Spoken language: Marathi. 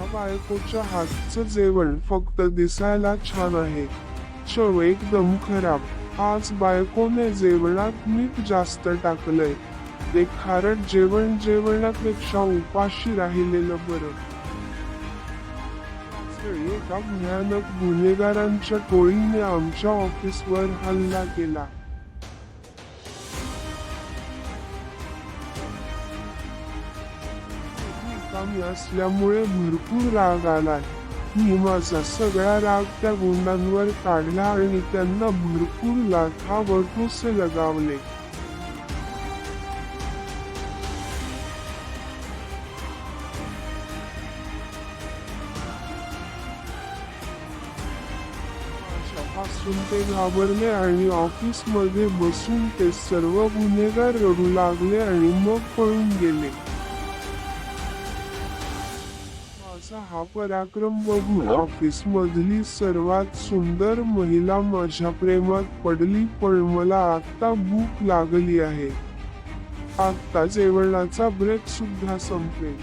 माझ्या बायकोच्या हातचं जेवण फक्त दिसायला छान आहे. चव एकदम खराब. आज बायकोने जेवणात मीठ जास्त टाकलंय. ते खारट जेवण जेवणापेक्षा उपाशी राहिलेलं बरं. एका भयानक गुन्हेगारांच्या टोळीने आमच्या ऑफिसवर हल्ला केला. कमी असल्यामुळे भरपूर राग आला. मी माझा सगळा राग त्या गुंडांवर काढला आणि त्यांना भरपूर लाथा व लगावले. पासून ते घाबरले आणि ऑफिसमध्ये बसून ते सर्व गुन्हेगार रडू लागले आणि मग पळून गेले. माझा हा पराक्रम बघून ऑफिस मधली सर्वात सुंदर महिला माझ्या प्रेमात पडली पण मला आता भूक लागली आहे. आता जेवणाचा ब्रेक सुद्धा संपेल.